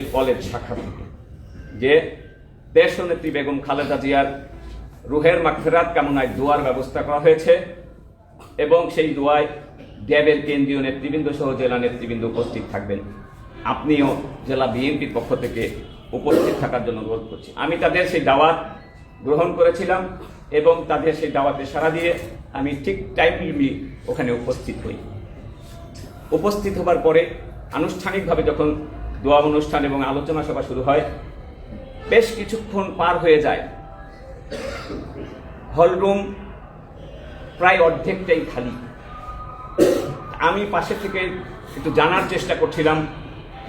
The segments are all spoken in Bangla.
কলেজ শাখা থেকে, যে দেশনেত্রী বেগম খালেদা জিয়ার রুহের মাগফেরাত কামনায় দোয়ার ব্যবস্থা করা হয়েছে এবং সেই দোয়ায় ড্যাবের কেন্দ্রীয় নেতৃবৃন্দ সহ জেলা নেতৃবৃন্দ উপস্থিত থাকবেন। আপনিও জেলা বিএনপির পক্ষ থেকে উপস্থিত থাকার জন্য অনুরোধ করছি। আমি তাদের সেই দাওয়াত গ্রহণ করেছিলাম এবং তাদের সেই দাওয়াতে সাড়া দিয়ে আমি ঠিক টাইমলি ওখানে উপস্থিত হই। উপস্থিত হবার পরে আনুষ্ঠানিকভাবে যখন দোয়া অনুষ্ঠান এবং আলোচনা সভা শুরু হয়। বেশ কিছুক্ষণ পার হয়ে যায়। হলরুম প্রায় অর্ধেকটাই খালি। আমি পাশে থেকে একটু জানার চেষ্টা করছিলাম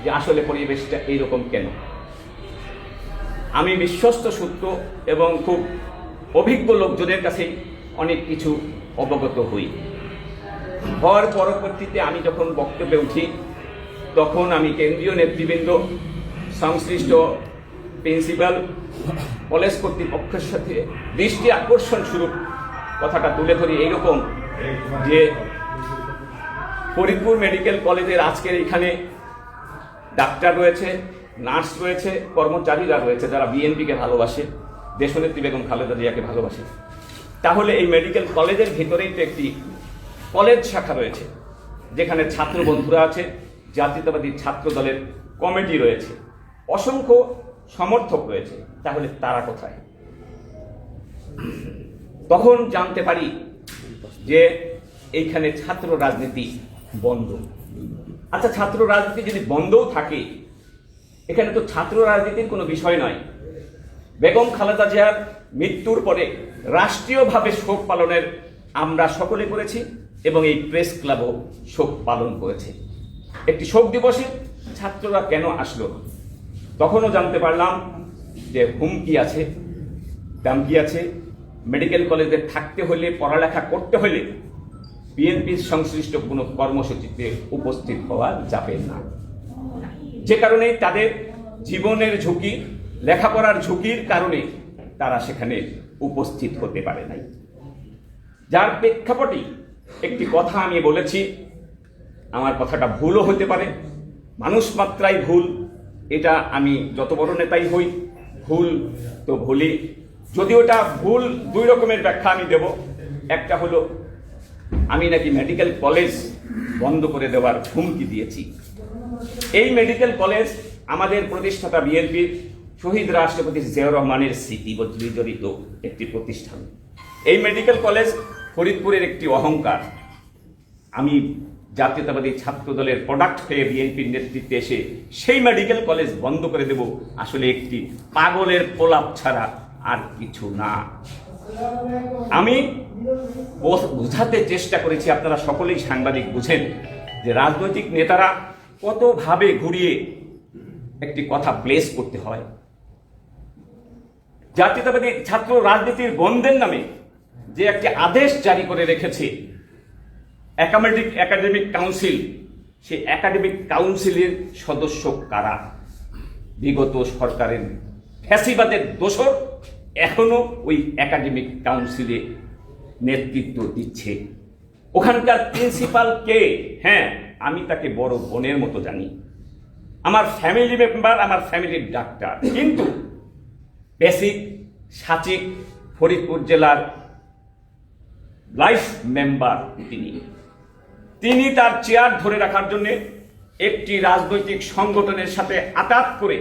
যে আসলে পরিবেশটা এইরকম কেন। আমি বিশ্বস্ত, সূত্র এবং খুব অভিজ্ঞ লোকজনের কাছেই অনেক কিছু অবগত হই। হওয়ার পরবর্তীতে আমি যখন বক্তব্যে উঠি তখন আমি কেন্দ্রীয় নেতৃবৃন্দ, সংশ্লিষ্ট প্রিন্সিপাল, কলেজ কর্তৃপক্ষের সাথে দৃষ্টি আকর্ষণ স্বরূপ কথাটা তুলে ধরি এইরকম যে ফরিদপুর মেডিকেল কলেজের আজকের এখানে ডাক্তার রয়েছে, নার্স রয়েছে, কর্মচারীরা রয়েছে যারা বিএনপিকে ভালোবাসে, দেশনেত্রী বেগম খালেদা জিয়াকে ভালোবাসে। তাহলে এই মেডিকেল কলেজের ভিতরেই তো একটি কলেজ শাখা রয়েছে, যেখানে ছাত্র বন্ধুরা আছে জাতীয়তাবাদী ছাত্র দলের কমিটি রয়েছে। অসংখ্য সমর্থক রয়েছে। তাহলে তারা কোথায়? তখন জানতে পারি যে এইখানে ছাত্র রাজনীতি বন্ধ। আচ্ছা ছাত্র রাজনীতি যদি বন্ধও থাকে, এখানে তো ছাত্র রাজনীতির কোনো বিষয় নয়। বেগম খালেদা জিয়ার মৃত্যুর পরে রাষ্ট্রীয়ভাবে শোক পালনের আমরা সকলে করেছি এবং এই প্রেস ক্লাবও শোক পালন করেছে। একটি শোক দিবসে ছাত্ররা কেন আসলো তখনও জানতে পারলাম যে হুমকি আছে, দামকি আছে। মেডিকেল কলেজে থাকতে হলে, পড়ালেখা করতে হলে বিএনপির সংশ্লিষ্ট কোনো কর্মসূচিতে উপস্থিত হওয়া যাবে না। যে কারণে তাদের জীবনের ঝুঁকি, লেখাপড়ার ঝুঁকির কারণে তারা সেখানে উপস্থিত হতে পারে নাই। যার প্রেক্ষাপটে একটি কথা আমি বলেছি আমার কথাটা ভুলও হতে পারে। মানুষ মাত্রাই ভুল, এটা আমি যত বড় নেতাই হই, ভুল তো ভুলই। যদি ওটা ভুল দুই রকমের ব্যাখ্যা আমি দেব, একটা হলো, আমি নাকি মেডিকেল কলেজ বন্ধ করে দেওয়ার হুমকি দিয়েছি। এই মেডিকেল কলেজ আমাদের প্রতিষ্ঠাতা বিএনপির শহীদ রাষ্ট্রপতি জিয়াউর রহমানের স্মৃতি জড়িত একটি প্রতিষ্ঠান। এই মেডিকেল কলেজ ফরিদপুরের একটি অহংকার। আমি জাতীয়তাবাদী ছাত্র দলের প্রোডাক্ট হয়ে বিএনপির নেতৃত্বে এসে সেই মেডিকেল কলেজ বন্ধ করে দেব, আসলে একটি পাগলের প্রলাপ ছাড়া আর কিছু না। আমি বোঝ- বোঝাতে চেষ্টা করেছি, আপনারা সকলেই সাংবাদিক বুঝেন, যে রাজনৈতিক নেতারা কতভাবে ঘুরিয়ে একটি কথা প্লেস করতে হয়। জাতীয়তাবাদী ছাত্র রাজনীতির বন্ধের নামে যে একটি আদেশ জারি করে রেখেছে একাডেমিক একাডেমিক কাউন্সিল সেই একাডেমিক কাউন্সিলের সদস্য কারা? বিগত সরকারের ফ্যাসিবাদের দোষর এখনও ওই একাডেমিক কাউন্সিলে নেতৃত্ব দিচ্ছে। ওখানকার প্রিন্সিপাল কে? হ্যাঁ আমি তাকে বড় বোনের মতো জানি। আমার ফ্যামিলি মেম্বার আমার ফ্যামিলির ডাক্তার কিন্তু বেসিক সাচিক ফরিদপুর জেলার লাইফ মেম্বার তিনি। তিনি তার চেয়ার ধরে রাখার জন্য একটি রাজনৈতিক সংগঠনের সাথে আটাত করে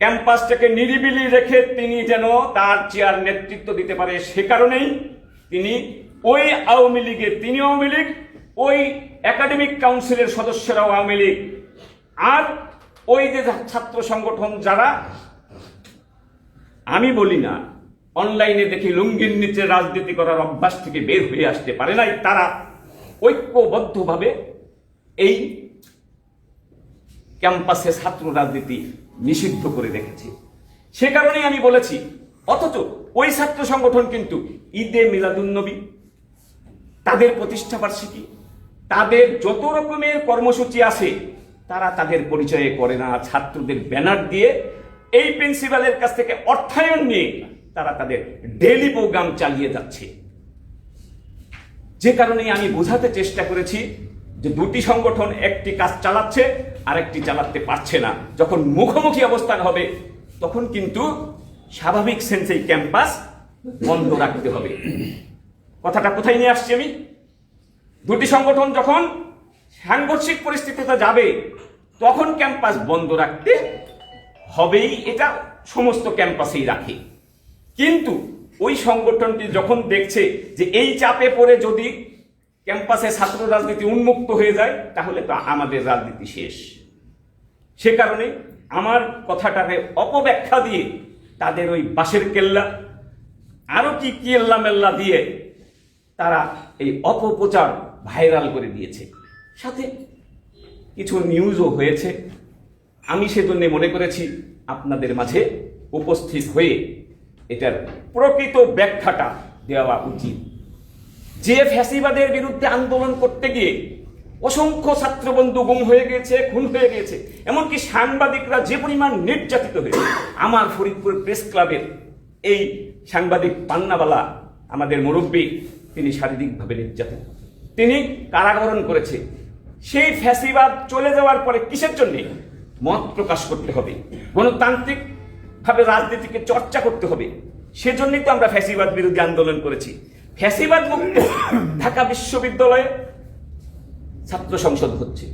ক্যাম্পাসটাকে নিরিবিলি রেখে তিনি যেন তার চেয়ার নেতৃত্ব দিতে পারে সে কারণেই তিনি ওই আওয়ামী লীগের, তিনি আওয়ামী লীগ, ওই একাডেমিক কাউন্সিলের সদস্যরাও আওয়ামী লীগ। আর ওই যে ছাত্র সংগঠন যারা, আমি বলি না, অনলাইনে দেখি লুঙ্গির নিচে রাজনীতি করার অভ্যাস থেকে বের হয়ে আসতে পারে নাই, তারা ঐক্যবদ্ধভাবে এই ক্যাম্পাসে ছাত্র রাজনীতি নিষিদ্ধ করে রেখেছে। সে কারণেই আমি বলেছি, অথচ ওই ছাত্র সংগঠন কিন্তু ঈদে মিলাদুন্নবী, তাদের প্রতিষ্ঠা বার্ষিকী, তাদের যত রকমের কর্মসূচি আছে, তারা তাদের পরিচয়ে করে না। ছাত্রদের ব্যানার দিয়ে এই প্রিন্সিপালের কাছ থেকে অর্থায়ন নিয়ে তারা তাদের ডেলি প্রোগ্রাম চালিয়ে যাচ্ছে। যে কারণে আমি বোঝাতে চেষ্টা করেছি যে দুটি সংগঠন একটি কাজ চালাচ্ছে আর একটি চালাতে পারছে না। যখন মুখোমুখি অবস্থান হবে, তখন কিন্তু স্বাভাবিক সেন্সেই ক্যাম্পাস বন্ধ রাখতে হবে। কথাটা কোথায় নিয়ে আসছি আমি? দুটি সংগঠন যখন সাংঘর্ষিক পরিস্থিতিতে যাবে, তখন ক্যাম্পাস বন্ধ রাখতে হবেই। এটা সমস্ত ক্যাম্পাসেই রাখে। কিন্তু ওই সংগঠনটি যখন দেখছে যে এই চাপে পড়ে যদি ক্যাম্পাসে ছাত্র রাজনীতি উন্মুক্ত হয়ে যায়, তাহলে তো আমাদের রাজনীতি শেষ। সে কারণে আমার কথাটাকে অপব্যাখ্যা দিয়ে তাদের ওই বাঁশের কেল্লা, আরও কি কেল্লা মেল্লা দিয়ে তারা এই অপপ্রচার ভাইরাল করে দিয়েছে। সাথে কিছু নিউজও হয়েছে। আমি সেজন্য মনে করেছি, আপনাদের মাঝে উপস্থিত হয়ে এটার প্রকৃত ব্যাখ্যাটা দেওয়া উচিত। যে ফ্যাসিবাদের বিরুদ্ধে আন্দোলন করতে গিয়ে অসংখ্য ছাত্রবন্ধু গুম হয়ে গেছে, খুন হয়ে গেছে, এমনকি সাংবাদিকরা যে পরিমাণ নির্যাতিত হয়েছে, আমার ফরিদপুর প্রেস ক্লাবের এই সাংবাদিক পান্নাবালা, আমাদের মুরব্বী, তিনি শারীরিকভাবে নির্যাতিত। তিনি কারাগরণ করেছে। সেই ফ্যাসিবাদ চলে যাওয়ার পরে কিসের জন্যে? মত প্রকাশ করতে হবে। গণতান্ত্রিক ভাবে রাজনীতিকে চর্চা করতে হবে। সেজন্যই তো আমরা ফ্যাসিবাদ বিরোধী আন্দোলন করেছি। ফ্যাসিবাদ মুক্ত ঢাকা বিশ্ববিদ্যালয়ে ছাত্র সংসদ হচ্ছে,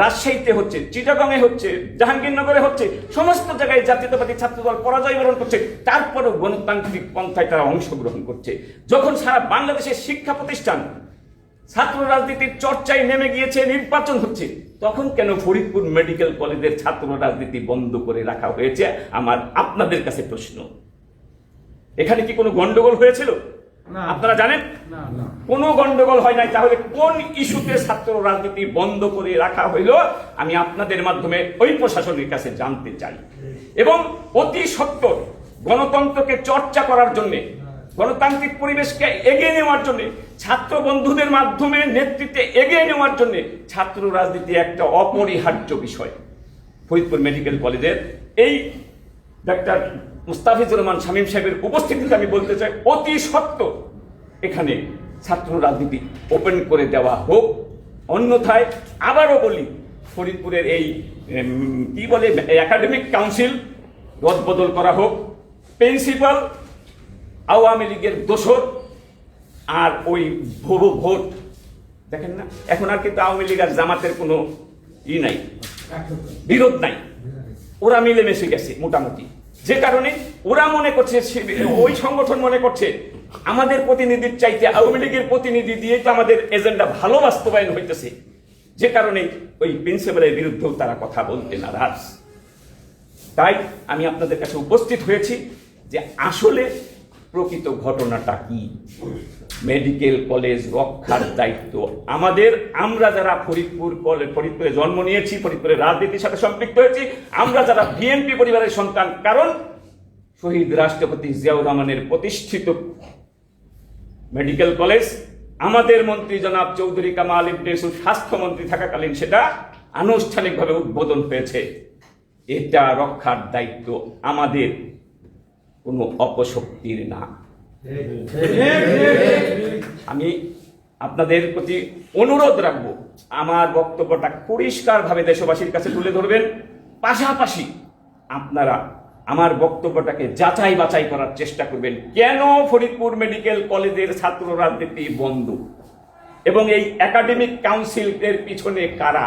রাজশাহীতে হচ্ছে, চিটাগংয়ে হচ্ছে, জাহাঙ্গীরনগরে হচ্ছে, সমস্ত জায়গায় জাতীয়তাবাদী ছাত্রদল পরাজয় বরণ করছে, তারপরেও গণতান্ত্রিক পন্থায় তারা অংশগ্রহণ করছে। যখন সারা বাংলাদেশের শিক্ষা প্রতিষ্ঠান ছাত্র রাজনীতির চর্চায় নেমে গিয়েছে নির্বাচন হচ্ছে। তখন কেন ফরিদপুর মেডিকেল কলেজের ছাত্র রাজনীতি বন্ধ করে রাখা হয়েছে? আমার আপনাদের কাছে প্রশ্ন। এখানে কি কোনো গন্ডগোল হয়েছিল? আপনারা জানেন? কোনো গন্ডগোল হয় নাই। তাহলে কোন ইস্যুতে ছাত্র রাজনীতি বন্ধ করে রাখা হইল? আমি আপনাদের মাধ্যমে ওই প্রশাসনের কাছে জানতে চাই। এবং অতি সত্তর গণতন্ত্রকে চর্চা করার জন্য গণতান্ত্রিক পরিবেশকে এগিয়ে নেওয়ার জন্য, ছাত্র বন্ধুদের মাধ্যমে নেতৃত্বে এগিয়ে নেওয়ার জন্য ছাত্র রাজনীতি একটা অপরিহার্য বিষয়। ফরিদপুর মেডিকেল কলেজের এই ডাক্তার মুস্তাফিজুর রহমান শামীম সাহেবের উপস্থিতিতে আমি বলতে চাই, অতি সত্য এখানে ছাত্র রাজনীতি ওপেন করে দেওয়া হোক। অন্যথায় আবারও বলি, ফরিদপুরের এই কি বলে একাডেমিক কাউন্সিল রদবদল করা হোক। প্রিন্সিপাল আওয়ামী লীগের দোসর আর ওই ভুবো ভোট। দেখেন না? এখন আর কিন্তু আওয়ামী লীগ আর জামাতের কোনো ই নাই। বিরোধ নাই। ওরা মিলেমিশে গেছে মোটামুটি। যে কারণে ওরা মনে করছে ওই সংগঠন মনে করছে, আমাদের প্রতিনিধির চাইতে আওয়ামী লীগের প্রতিনিধি দিয়ে তো আমাদের এজেন্ডা ভালো বাস্তবায়ন হইতেছে। যে কারণে ওই প্রিন্সিপালের বিরুদ্ধেও তারা কথা বলতে নারাজ। তাই আমি আপনাদের কাছে উপস্থিত হয়েছি যে আসলে প্রকৃত ঘটনাটা কি? মেডিকেল কলেজ রক্ষার দায়িত্ব আমাদের। আমরা যারা ফরিদপুর কলেজ ফরিদপুরে জন্ম নিয়েছি, ফরিদপুরের রাজনীতির সাথে সম্পৃক্ত হয়েছি, আমরা যারা বিএনপি পরিবারের সন্তান, কারণ শহীদ রাষ্ট্রপতি জিয়াউর রহমানের প্রতিষ্ঠিত মেডিকেল কলেজ, আমাদের মন্ত্রী জনাব চৌধুরী কামাল ইবনে ইউসুফ স্বাস্থ্যমন্ত্রী থাকাকালীন সেটা আনুষ্ঠানিকভাবে উদ্বোধন হয়েছে। এটা রক্ষার দায়িত্ব আমাদের। কোনো অপশক্তির না। আমি আপনাদের প্রতি অনুরোধ রাখব, আমার বক্তব্যটা পরিষ্কারভাবে দেশবাসীর কাছে তুলে ধরবেন। পাশাপাশি আপনারা আমার বক্তব্যটাকে যাচাই বাছাই করার চেষ্টা করবেন। কেন ফরিদপুর মেডিকেল কলেজের ছাত্র রাজনীতি বন্ধ? এবং এই একাডেমিক কাউন্সিলের পিছনে কারা?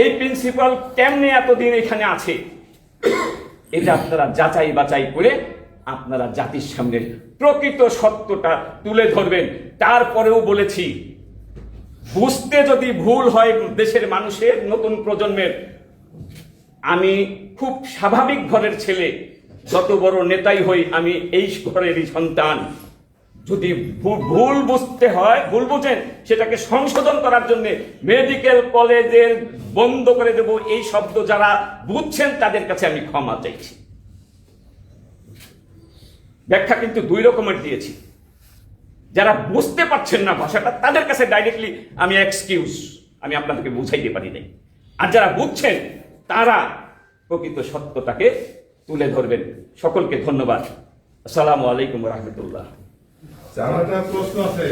এই প্রিন্সিপাল কেমনে এতদিন এখানে আছে? এটা আপনারা যাচাই বাচাই করে আপনারা জাতির সামনে প্রকৃত সত্যটা তুলে ধরবেন। তারপরেও বলেছি, বুঝতে যদি ভুল হয় দেশের মানুষের নতুন প্রজন্মের, আমি খুব স্বাভাবিক ঘরের ছেলে, যত বড় নেতাই হই আমি এই ঘরেরই সন্তান। যদি ভুল বুঝতে হয়, ভুল বুঝেন, সেটাকে সংশোধন করার জন্য মেডিকেল কলেজের বন্ধ করে দেব। এই শব্দ যারা বুঝছেন, তাদের কাছে আমি ক্ষমা চাইছি। ব্যাখ্যা কিন্তু দুই রকমের দিয়েছি। যারা বুঝতে পারছেন না ভাষাটা, তাদের কাছে ডাইরেক্টলি আমি এক্সকিউজ আমি আপনাদেরকে বুঝাইতে পারি নাই। আর যারা বুঝছেন, তারা প্রকৃত সত্যটাকে তুলে ধরবেন। সকলকে ধন্যবাদ। আসসালামু আলাইকুম রহমতুল্লাহ। আমার একটা প্রশ্ন আছে।